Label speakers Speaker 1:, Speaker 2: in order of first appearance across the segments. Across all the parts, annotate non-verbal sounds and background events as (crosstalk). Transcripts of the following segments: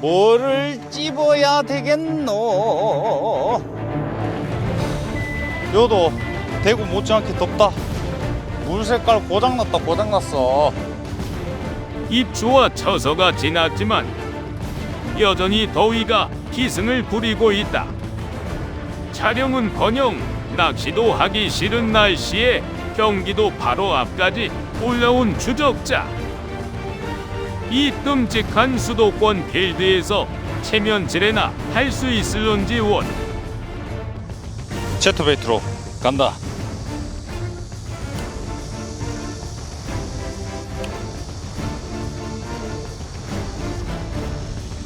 Speaker 1: 뭐를 찝어야 되겠노? 여도 대구 못지않게 덥다. 물 색깔 고장났다 고장났어.
Speaker 2: 입추와 처서가 지났지만 여전히 더위가 기승을 부리고 있다. 촬영은 커녕 낚시도 하기 싫은 날씨에 경기도 바로 앞까지 올라온 추적자. 이 끔찍한 수도권 필드에서 체면질에나 할 수 있을런지 원.
Speaker 1: 제트베이트로 간다.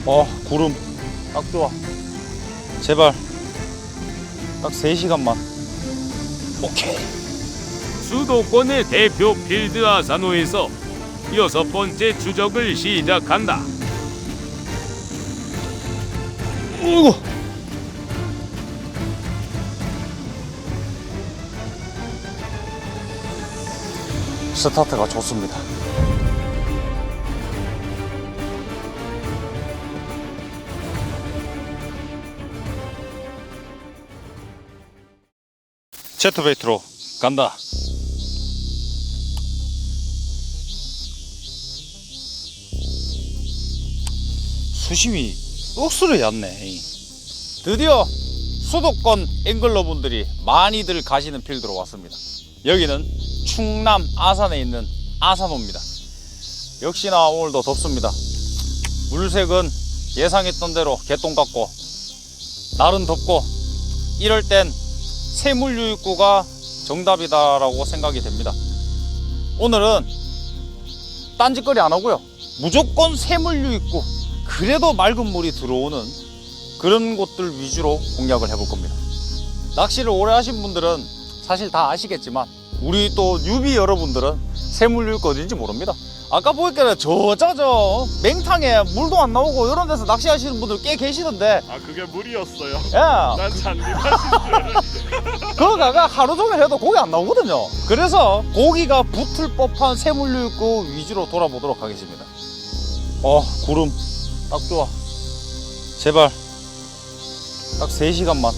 Speaker 1: 어, 구름 딱 좋아. 제발 딱 3시간만. 오케이.
Speaker 2: 수도권의 대표 필드 아사노에서 여섯 번째 추적을 시작한다.
Speaker 1: 어이구. 스타트가 좋습니다. 제트베이트로 간다. 수심이 억수로 얕네. 드디어 수도권 앵글러분들이 많이들 가시는 필드로 왔습니다. 여기는 충남 아산에 있는 아산호입니다. 역시나 오늘도 덥습니다. 물색은 예상했던 대로 개똥 같고 날은 덥고 이럴 땐 새물유입구가 정답이다라고 생각이 됩니다. 오늘은 딴짓거리 안 하고요. 무조건 새물유입구 그래도 맑은 물이 들어오는 그런 곳들 위주로 공략을 해볼 겁니다. 낚시를 오래 하신 분들은 사실 다 아시겠지만 우리 또 뉴비 여러분들은 새물유입구 어딘지 모릅니다. 아까 보니까 저자저 맹탕에 물도 안 나오고 이런 데서 낚시하시는 분들 꽤 계시던데
Speaker 3: 아 그게 물이었어요. 야난 잔디밭인 (laughs)
Speaker 1: 거가가 하루 종일 해도 고기 안 나오거든요. 그래서 고기가 붙을 법한 새물류입구 위주로 돌아보도록 하겠습니다. 어, 구름 딱 좋아. 제발 딱 3시간만.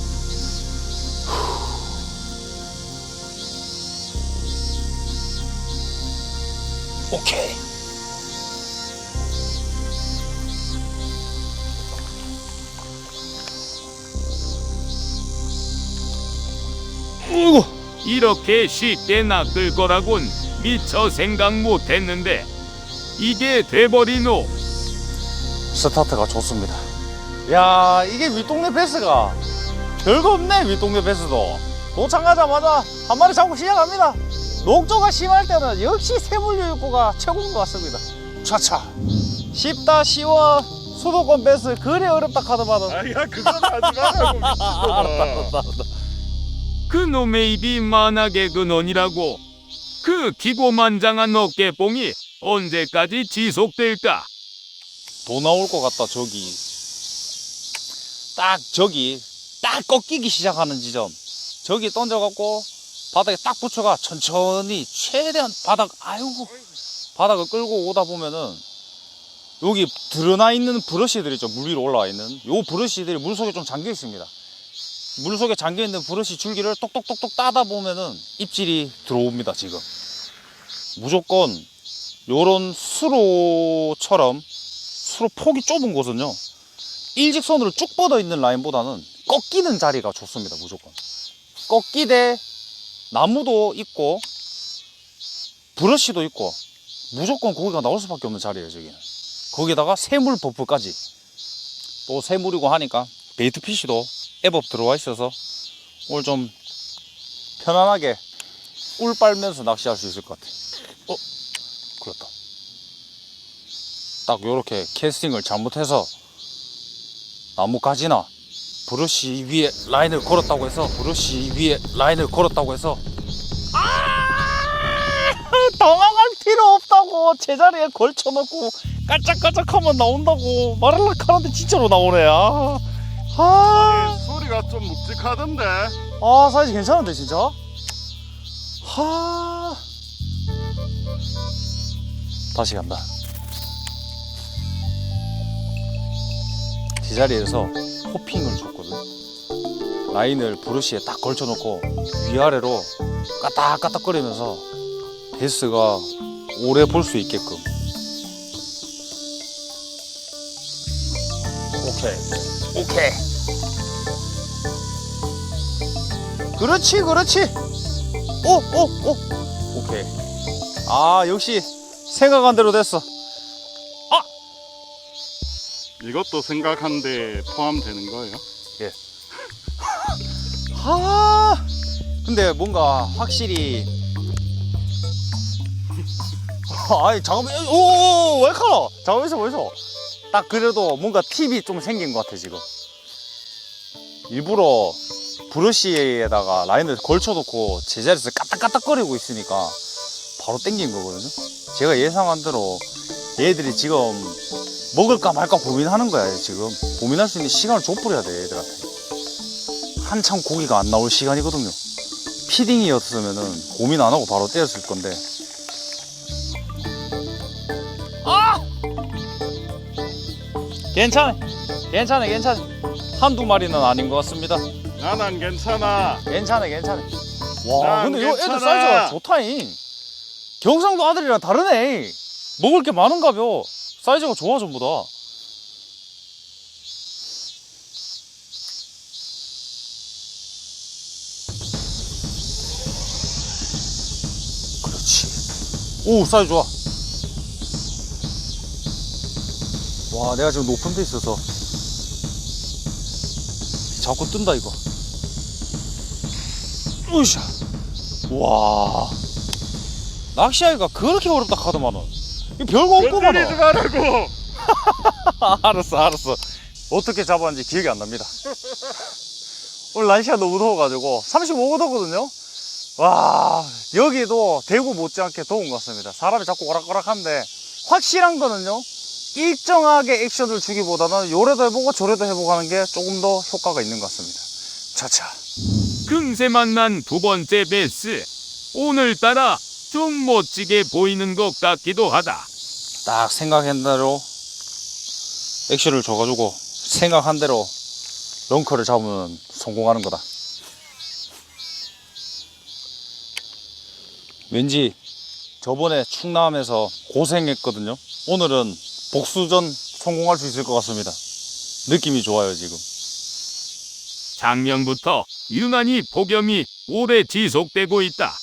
Speaker 1: 오케이. 어이구.
Speaker 2: 이렇게 쉽게 낚을 거라곤 미처 생각 못했는데 이게 돼버리노.
Speaker 1: 스타트가 좋습니다. 야 이게 윗동네 베스가 별거 없네 윗동네 베스도 도착하자마자 한 마리 잡고 시작합니다. 녹조가 심할 때는 역시 새물류 입구가 최고인 것 같습니다. 차차 쉽다 쉬워 수도권 베스 그래 어렵다 카드만은
Speaker 3: 아야 그건 하지 말라고
Speaker 1: 알았다
Speaker 3: 미친놈아.
Speaker 1: 알았다 (laughs) 알았다.
Speaker 2: 그 놈의 입이 만하게 근원이라고. 그 기고만장한 어깨뽕이 언제까지 지속될까?
Speaker 1: 도 나올 것 같다 저기. 딱 저기 딱 꺾이기 시작하는 지점. 저기 던져갖고 바닥에 딱 붙여가 천천히 최대한 바닥 아이고 바닥을 끌고 오다 보면은 여기 드러나 있는 브러쉬들 있죠 물 위로 올라와 있는 요 브러쉬들이 물 속에 좀 잠겨 있습니다. 물 속에 잠겨 있는 브러쉬 줄기를 똑똑똑똑 따다 보면은 입질이 들어옵니다 지금. 무조건 요런 수로처럼 수로 폭이 좁은 곳은요 일직선으로 쭉 뻗어 있는 라인보다는 꺾이는 자리가 좋습니다 무조건. 꺾이대 나무도 있고 브러쉬도 있고 무조건 고기가 나올 수밖에 없는 자리예요 저기는. 거기다가 새물 버프까지. 또 새물이고 하니까 베이트 피쉬도 애법 들어와 있어서 오늘 좀 편안하게 꿀 빨면서 낚시할 수 있을 것 같아 어? 그렇다 딱 요렇게 캐스팅을 잘못해서 나무 가지나 브러쉬 위에 라인을 걸었다고 해서 브러쉬 위에 라인을 걸었다고 해서 아! 당황할 필요 없다고 제자리에 걸쳐놓고 깔짝깔짝하면 나온다고 말하려고 하는데 진짜로 나오네 아, 아,
Speaker 3: 소리가 좀 묵직하던데.
Speaker 1: 아 사이즈 괜찮은데 진짜? 하. 다시 간다 제자리에서 호핑을 줬거든. 라인을 브러쉬에 딱 걸쳐놓고 위아래로 까딱까딱거리면서 베스가 오래 볼 수 있게끔. 오케이, 오케이. 그렇지, 그렇지. 오, 오, 오. 오케이. 아, 역시 생각한 대로 됐어.
Speaker 3: 이것도 생각한데 포함되는 거예요? (laughs)
Speaker 1: 아, 근데 뭔가 확실히. (laughs) 아니, 잠깐만, 오, 왜 카라? 잠깐만, 있어, 있어. 딱 그래도 뭔가 팁이 좀 생긴 것 같아, 지금. 일부러 브러쉬에다가 라인을 걸쳐놓고 제자리에서 까딱까딱거리고 있으니까 바로 땡긴 거거든요. 제가 예상한 대로 얘들이 지금 먹을까 말까 고민하는 거야, 지금. 고민할 수 있는 시간을 줘버려야 돼, 얘들한테. 한참 고기가 안 나올 시간이거든요. 피딩이었으면은 고민 안 하고 바로 떼었을 건데. 아! 괜찮아. 괜찮아, 괜찮아. 한두 마리는 아닌 것 같습니다.
Speaker 3: 나난 괜찮아.
Speaker 1: 괜찮아, 괜찮아. 와,
Speaker 3: 난
Speaker 1: 근데 이거 애들. 사이즈가 좋다잉. 경상도 아들이랑 다르네. 먹을 게 많은가벼. 사이즈가 좋아, 전부 다. 그렇지. 오, 사이즈 좋아. 와, 내가 지금 높은 데 있어서 자꾸 뜬다, 이거. 으쌰. 와. 낚시하기가 그렇게 어렵다 카더만은. 이 별거 없구만.
Speaker 3: 건드리지 말라고.
Speaker 1: 알았어, 알았어. 어떻게 잡았는지 기억이 안 납니다. 오늘 날씨가 너무 더워가지고 35도거든요. 와, 여기도 대구 못지않게 더운 것 같습니다. 사람이 자꾸 오락가락한데 확실한 거는요. 일정하게 액션을 주기보다는 요래도 해보고 저래도 해보고 하는 게 조금 더 효과가 있는 것 같습니다. 차차.
Speaker 2: 금세 만난 두 번째 베스. 오늘따라 좀 멋지게 보이는 것 같기도 하다.
Speaker 1: 딱 생각한 대로 액션을 줘가지고 생각한 대로 런커를 잡으면 성공하는 거다. 왠지 저번에 충남에서 고생했거든요. 오늘은 복수전 성공할 수 있을 것 같습니다. 느낌이 좋아요, 지금.
Speaker 2: 작년부터 유난히 폭염이 오래 지속되고 있다.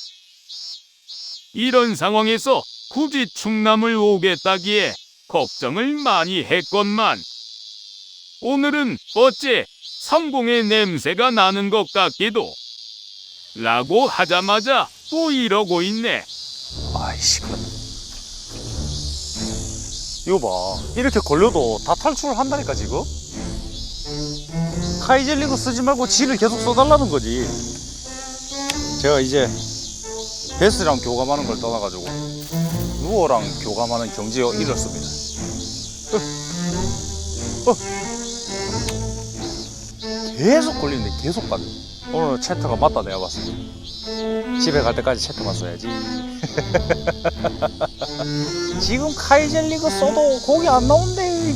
Speaker 2: 이런 상황에서 굳이 충남을 오겠다기에 걱정을 많이 했건만 오늘은 어째 성공의 냄새가 나는 것 같기도 라고 하자마자 또 이러고 있네.
Speaker 1: 아이씨, 그 이거 봐. 이렇게 걸려도 다 탈출을 한다니까, 지금? 카이젤리그 쓰지 말고 지를 계속 써달라는 거지. 제가 이제 베스랑 교감하는 걸 떠나가지고 누어랑 교감하는 경지에 이르렀습니다. 어. 어. 계속 걸리는데 계속 빠져. 오늘 채터가 맞다 내가 때. 집에 갈 때까지 채터만 써야지. (laughs) 지금 카이젤리그 써도 고기 안 나온대.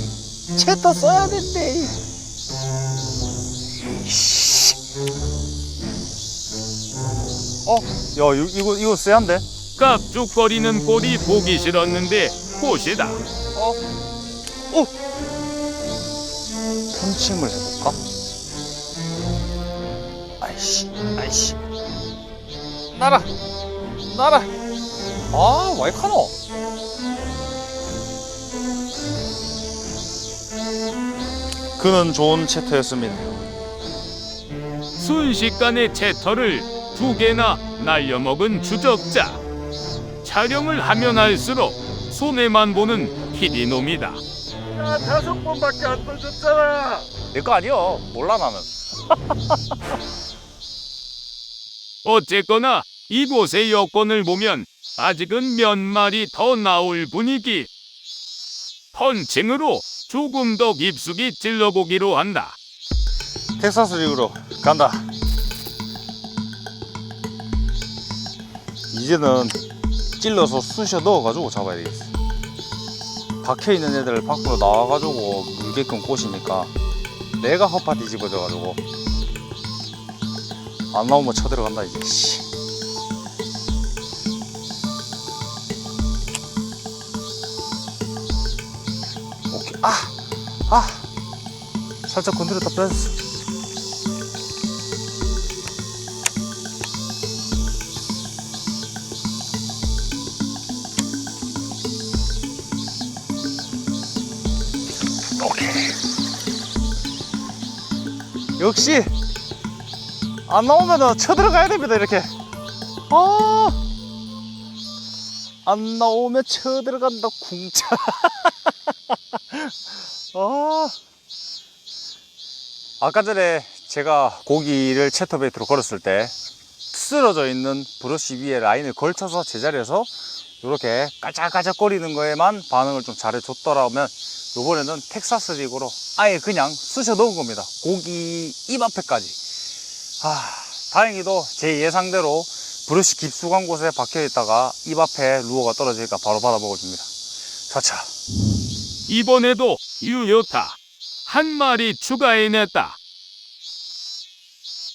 Speaker 1: 채터 써야 된대. 어, 야, 이거, 이거, 이거 쎄한데?
Speaker 2: 깍죽거리는 꼴이 보기 싫었는데 꽃이다.
Speaker 1: 어? 어? 펀칭을 해볼까? 아이씨, 아이씨. 나라! 나라! 아, 와이카노! 그는 좋은 채터였습니다.
Speaker 2: 순식간에 채터를 두 개나 날려먹은 추적자. 촬영을 하면 할수록 손해만 보는 희디놈이다.
Speaker 3: 야 다섯 번밖에 안 던졌잖아.
Speaker 1: 내 거 아니여. 몰라, 나는. (laughs)
Speaker 2: 어쨌거나 이곳의 여건을 보면 아직은 몇 마리 더 나올 분위기. 펀칭으로 조금 더 깊숙이 찔러보기로 한다.
Speaker 1: 텍사스 리그로 간다. 이제는 찔러서 쑤셔 넣어가지고 잡아야 되겠어. 박혀 있는 애들 밖으로 나와가지고 물게끔 꼬시니까 내가 허파 뒤집어져가지고 안 나오면 쳐들어간다 이제. 씨. 오케이. 아아! 살짝 건드렸다 뺐어 역시 안 나오면은 쳐들어가야 됩니다 이렇게. 아, 안 나오면 쳐들어간다 궁차. (laughs) 아. 아까 전에 제가 고기를 채터베이트로 걸었을 때 쓰러져 있는 브러쉬 위에 라인을 걸쳐서 제자리에서 이렇게 깔짝깔짝 거리는 거에만 반응을 좀 잘해줬더라면 이번에는 텍사스 릭으로 아예 그냥 쑤셔 넣은 겁니다. 고기 입 앞에까지. 아, 다행히도 제 예상대로 브러쉬 깊숙한 곳에 박혀 있다가 입 앞에 루어가 떨어지니까 바로 받아 먹어줍니다. 자차.
Speaker 2: 이번에도 유효타 한 마리 추가해냈다.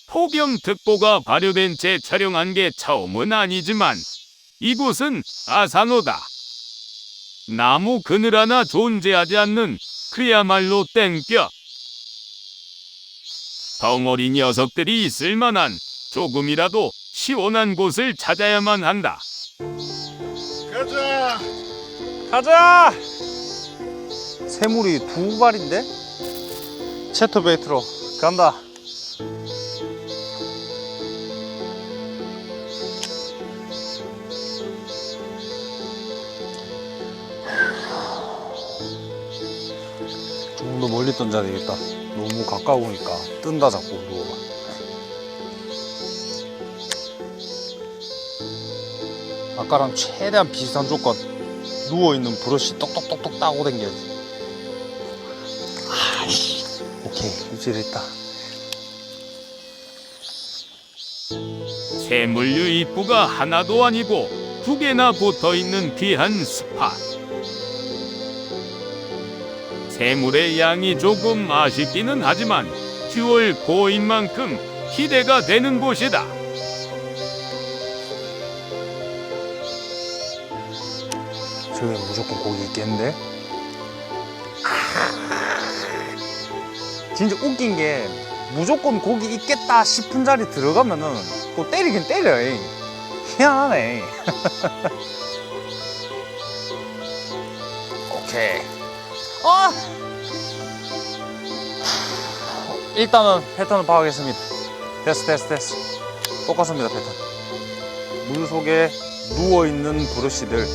Speaker 2: 폭염 특보가 발효된 채 촬영한 게 처음은 아니지만 이곳은 아산호다. 나무 그늘 하나 존재하지 않는 그야말로 땡볕. 덩어리 녀석들이 있을 만한 조금이라도 시원한 곳을 찾아야만 한다.
Speaker 3: 가자.
Speaker 1: 가자! 새물이 두 발인데? 채터베이트로 간다. 멀리 던져야 되겠다. 너무 가까우니까 뜬다 자꾸 누워가. 아까랑 최대한 비슷한 조건. 누워있는 브러쉬 똑똑똑똑 따고. 아이씨. 오케이. 유지됐다.
Speaker 2: 새물류 입구가 하나도 아니고 두 개나 붙어 있는 귀한 스팟. 새물의 양이 조금 아쉽기는 하지만 듀얼 고인 만큼 기대가 되는 곳이다.
Speaker 1: 저기 무조건 고기 있겠는데? 진짜 웃긴 게 무조건 고기 있겠다 싶은 자리 들어가면은 또 때리긴 때려요. 희한하네. (laughs) 오케이. 아! 일단은 패턴을 파악했습니다. 됐어, 됐어, 됐어. 똑같습니다, 패턴. 물 속에 누워있는 브러쉬들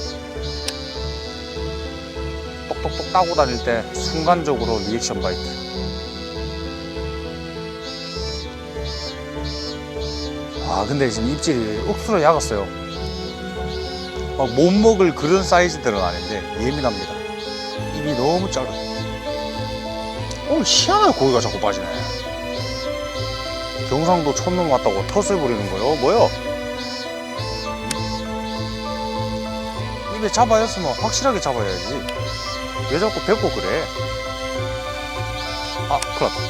Speaker 1: 똑똑똑 따고 다닐 때 순간적으로 리액션 바이트. 아 근데 지금 입질이 억수로 약았어요. 막 못 먹을 그런 사이즈들은 아닌데 예민합니다. 너무 짧아. 어 희한하게 고기가 자꾸 빠지네. 경상도 촌놈 같다고 텃을 부리는 거요? 뭐요? 입에 잡아야 했으면 확실하게 잡아야지. 왜 자꾸 뱉고 그래? 아, 큰일 났다.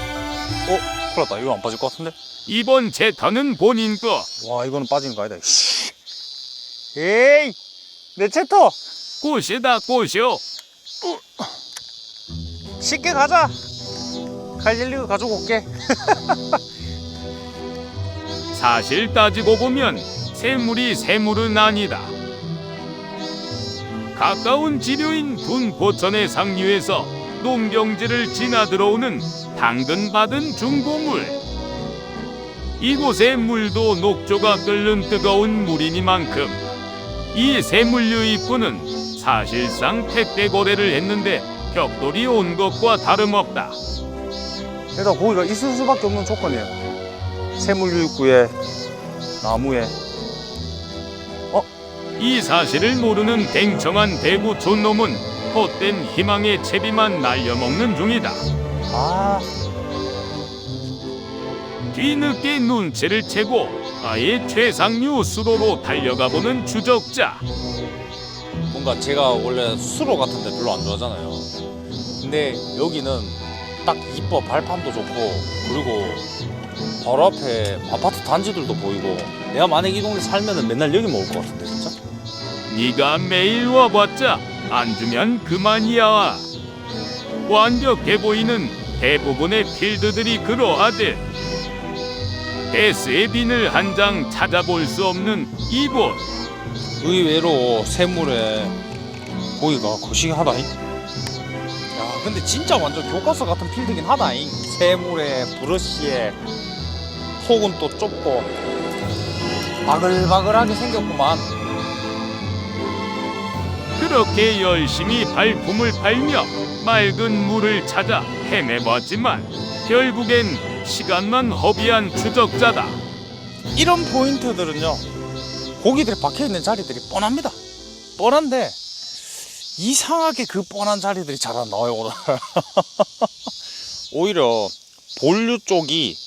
Speaker 1: 어, 큰일 났다. 이거 안 빠질 것 같은데?
Speaker 2: 이번 제터는 본인 거.
Speaker 1: 와, 이거는 빠지는 거 아니다. 씨. 에이! 내 채터!
Speaker 2: 꽃이다 꽃이요.
Speaker 1: 쉽게 가자! 갈릴리그 가지고 올게. (laughs)
Speaker 2: 사실 따지고 보면 새물이 새물은 아니다. 가까운 지류인 둔포천의 상류에서 농경지를 지나 들어오는 당근받은 중고물. 이곳의 물도 녹조가 끓는 뜨거운 물이니만큼 이 새물류 입구는 사실상 택배 거래를 했는데 벽돌이 온 것과 다름없다.
Speaker 1: 일단 고기가 있을 수밖에 없는 조건이에요. 새물유입구에, 나무에.
Speaker 2: 이 사실을 모르는 댕청한 대구 촌놈은 헛된 희망의 채비만 날려먹는 중이다.
Speaker 1: 아,
Speaker 2: 뒤늦게 눈치를 채고 아예 최상류 수로로 달려가 보는 추적자.
Speaker 1: 뭔가 제가 원래 수로 같은 데 별로 안 좋아하잖아요. 근데 여기는 딱 이뻐 발판도 좋고 그리고 바로 앞에 아파트 단지들도 보이고 내가 만약 이 동네 살면은 맨날 여기 먹을 것 같은데 진짜
Speaker 2: 네가 매일 와봤자 안 주면 그만이야. 완벽해 보이는 대부분의 필드들이 그러하듯 S의 비늘 한 장 찾아볼 수 없는 이곳.
Speaker 1: 의외로 새물에 고기가 거시기하다잉 야 근데 진짜 완전 교과서 같은 필드긴 하다잉. 새물에 브러쉬에 폭은 또 좁고. 바글바글하게 생겼구만.
Speaker 2: 그렇게 열심히 발품을 팔며 맑은 물을 찾아 헤매봤지만 결국엔 시간만 허비한 추적자다.
Speaker 1: 이런 포인트들은요 고기들이 박혀있는 자리들이 뻔합니다. 뻔한데 이상하게 그 뻔한 자리들이 잘 안 나와요 오늘. (laughs) 오히려 본류 쪽이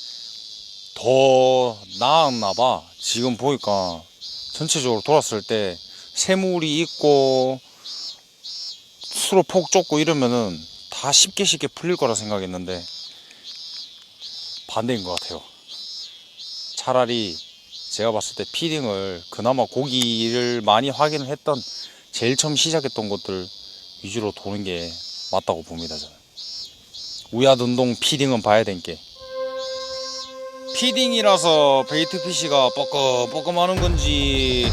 Speaker 1: 더 나았나 봐. 지금 보니까 전체적으로 돌았을 때 새물이 있고 수로 폭 좁고 이러면은 다 쉽게 쉽게 풀릴 거라 생각했는데 반대인 것 같아요. 차라리 제가 봤을 때 피딩을 그나마 고기를 많이 확인을 했던 제일 처음 시작했던 곳들 위주로 도는 게 맞다고 봅니다 저는. 우야든동 피딩은 봐야 된 게. 피딩이라서 베이트 피시가 뻐끔뻐끔 하는 건지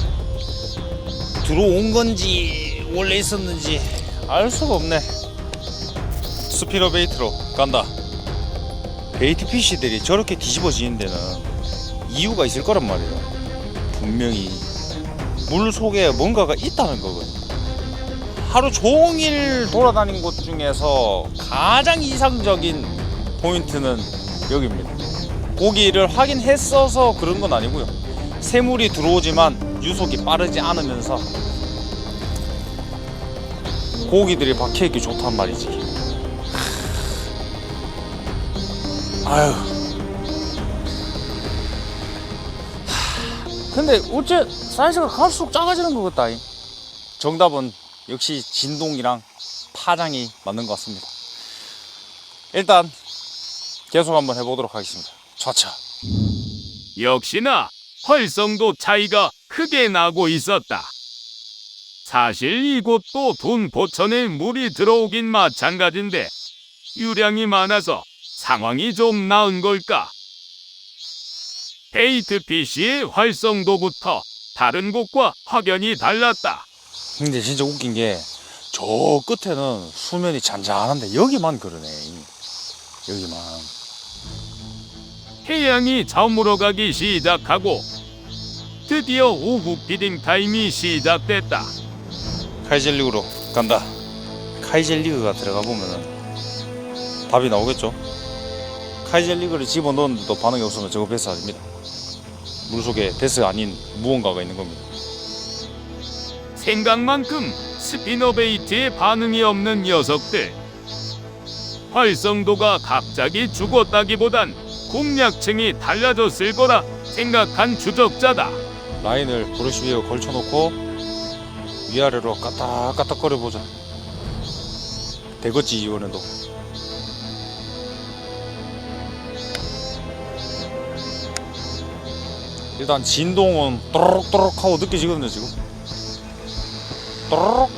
Speaker 1: 들어온 건지 원래 있었는지 알 수가 없네. 스피너 베이트로 간다. 베이트 피시들이 저렇게 뒤집어지는 데는 이유가 있을 거란 말이에요. 분명히 물 속에 뭔가가 있다는 거거든요. 하루 종일 돌아다닌 곳 중에서 가장 이상적인 포인트는 여기입니다. 고기를 확인했어서 그런 건 아니고요. 새물이 들어오지만 유속이 빠르지 않으면서 고기들이 박혀있기 좋단 말이지. 아유. 근데 어째 사이즈가 갈수록 작아지는 것 같다. 이. 정답은 역시 진동이랑 파장이 맞는 것 같습니다. 일단 계속 한번 해보도록 하겠습니다. 좌차.
Speaker 2: 역시나 활성도 차이가 크게 나고 있었다. 사실 이곳도 돈 보천에 물이 들어오긴 마찬가지인데 유량이 많아서 상황이 좀 나은 걸까? 헤이트 PC의 활성도부터 다른 곳과 확연히 달랐다.
Speaker 1: 근데 진짜 웃긴 게 저 끝에는 수면이 잔잔한데 여기만 그러네. 여기만.
Speaker 2: 해양이 저물어 가기 시작하고 드디어 오후 비딩 타임이 시작됐다.
Speaker 1: 카이젤 리그로 간다. 카이젤 리그가 들어가 보면은 답이 나오겠죠. 카이젤 리그를 집어 넣었는데도 반응이 없으면 저거 베스 아닙니다. 물 속에 베스 아닌 무언가가 있는 겁니다.
Speaker 2: 생각만큼 스피너베이트에 반응이 없는 녀석들. 활성도가 갑자기 죽었다기보단 공략층이 달라졌을 거라 생각한 추적자다.
Speaker 1: 라인을 브러쉬 위에 걸쳐놓고 위아래로 까딱까딱거려 보자. 되겠지 이번에도. 일단 진동은 또록또록 하고 느껴지거든요 지금. 또록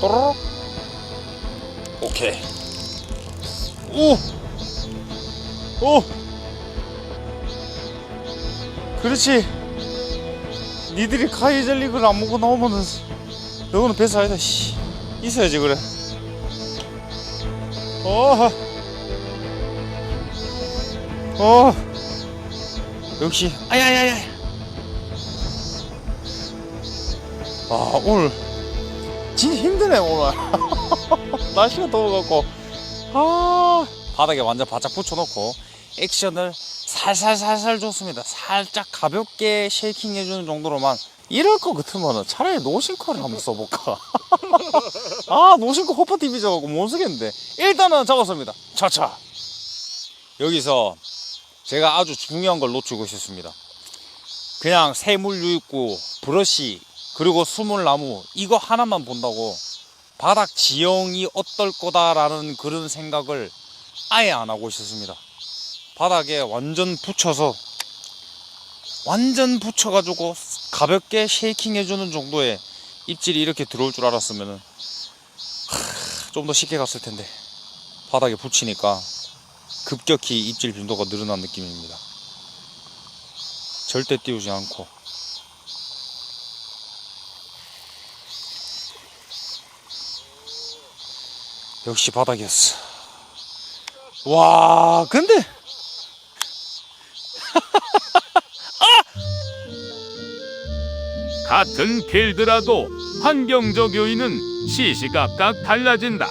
Speaker 1: 또록 오케이. 오! 오! 그렇지. 니들이 카이젤 리그를 안 먹고 나오면은 너는 아니다. 씨. 있어야지 그래. 어. 어. 역시 아야야야. 아 오늘 진짜 힘드네 오늘. (laughs) 날씨가 더워갖고 아 바닥에 완전 바짝 붙여놓고 액션을 살살살살 줬습니다. 살짝 가볍게 쉐이킹 해주는 정도로만 이럴 거 같으면 차라리 노싱커를 한번 써볼까. (laughs) 아 노싱커 호퍼 TV 져갖고 못 쓰겠는데 일단은 잡았습니다. 차차. 여기서 제가 아주 중요한 걸 놓치고 있었습니다. 그냥 새물 유입구, 브러쉬, 그리고 수물 나무 이거 하나만 본다고 바닥 지형이 어떨 거다라는 그런 생각을 아예 안 하고 있었습니다. 바닥에 완전 붙여서 완전 붙여가지고 가볍게 쉐이킹 해주는 정도의 입질이 이렇게 들어올 줄 알았으면 좀 더 쉽게 갔을 텐데 바닥에 붙이니까 급격히 입질 빈도가 늘어난 느낌입니다. 절대 띄우지 않고 역시 바닥이었어. 와, 근데 (laughs)
Speaker 2: 같은 필드라도 환경적 요인은 시시각각 달라진다.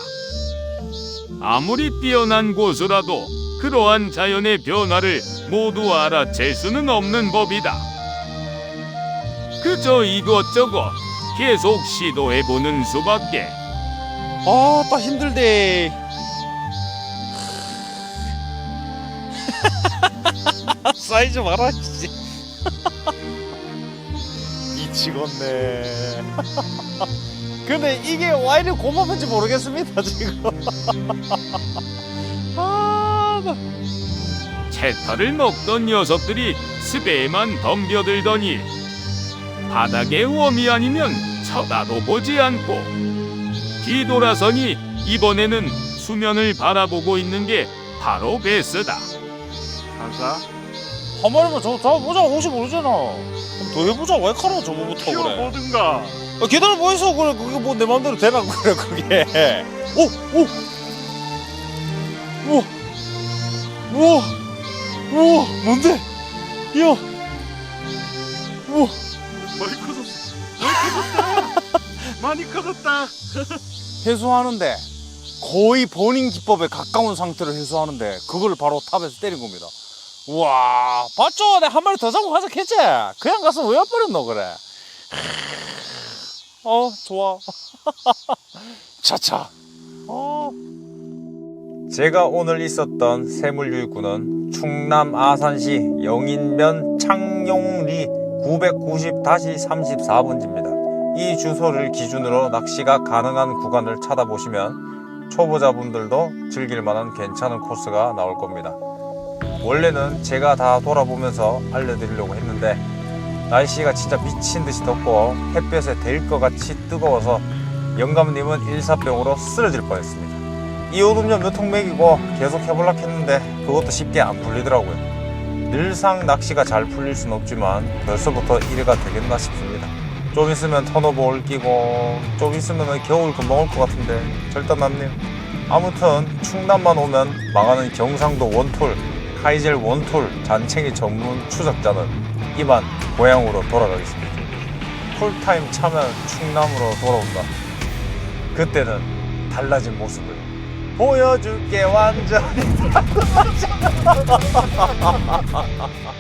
Speaker 2: 아무리 뛰어난 고수라도 그러한 자연의 변화를 모두 알아챌 수는 없는 법이다. 그저 이것저것 계속 시도해보는 수밖에.
Speaker 1: 아, 딱 힘들대. 사이즈 봐라, 씨. 미치겠네. (laughs) 근데 이게 와 이리 고마운지 모르겠습니다, 지금. (laughs) 아, 나.
Speaker 2: 채터를 먹던 녀석들이 스베에만 덤벼들더니 바닥에 웜이 아니면 쳐다도 보지 않고 뒤돌아서니 이번에는 수면을 바라보고 있는 게 바로 베스다.
Speaker 3: 가자.
Speaker 1: 한 마리만 저 잡아보자, 혹시 모르잖아. 그럼 더 해보자, 왜 카라 저거부터 그래.
Speaker 3: 키워보든가.
Speaker 1: 아, 기다려 보이소 그래 그게 뭐 내 마음대로 되나 그래 그게. 오오. 우와. 우와. 우와. 뭔데? 야. 우와.
Speaker 3: 많이 커졌어. 많이 커졌다. 많이 커졌다.
Speaker 1: 해수하는데 거의 버닝 기법에 가까운 상태로 해수하는데 그걸 바로 탑에서 때린 겁니다. 우와. 봤죠? 내가 한 마리 더 잡고 가자 했지 그냥 가서 왜 와버렸노 그래 어 좋아 (laughs) 차차 어. 제가 오늘 있었던 세물유입구는 충남 아산시 영인면 창용리 990-34번지입니다. 이 주소를 기준으로 낚시가 가능한 구간을 찾아보시면 초보자분들도 즐길 만한 괜찮은 코스가 나올 겁니다. 원래는 제가 다 돌아보면서 알려드리려고 했는데 날씨가 진짜 미친 듯이 덥고 햇볕에 데일 것 같이 뜨거워서 영감님은 일사병으로 쓰러질 뻔했습니다. 이 오름료 몇 통 먹이고 계속 해볼라 했는데 그것도 쉽게 안 풀리더라고요. 늘상 낚시가 잘 풀릴 순 없지만 벌써부터 이래가 되겠나 싶습니다. 좀 있으면 턴오버 올 끼고 좀 있으면 겨울 금방 올 것 같은데 절단남님 아무튼 충남만 오면 망하는 경상도 원툴 카이젤 원툴 잔챙이 전문 추적자는 이만 고향으로 돌아가겠습니다. 풀타임 차면 충남으로 돌아온다. 그때는 달라진 모습을 보여줄게 완전히 달라진 (laughs)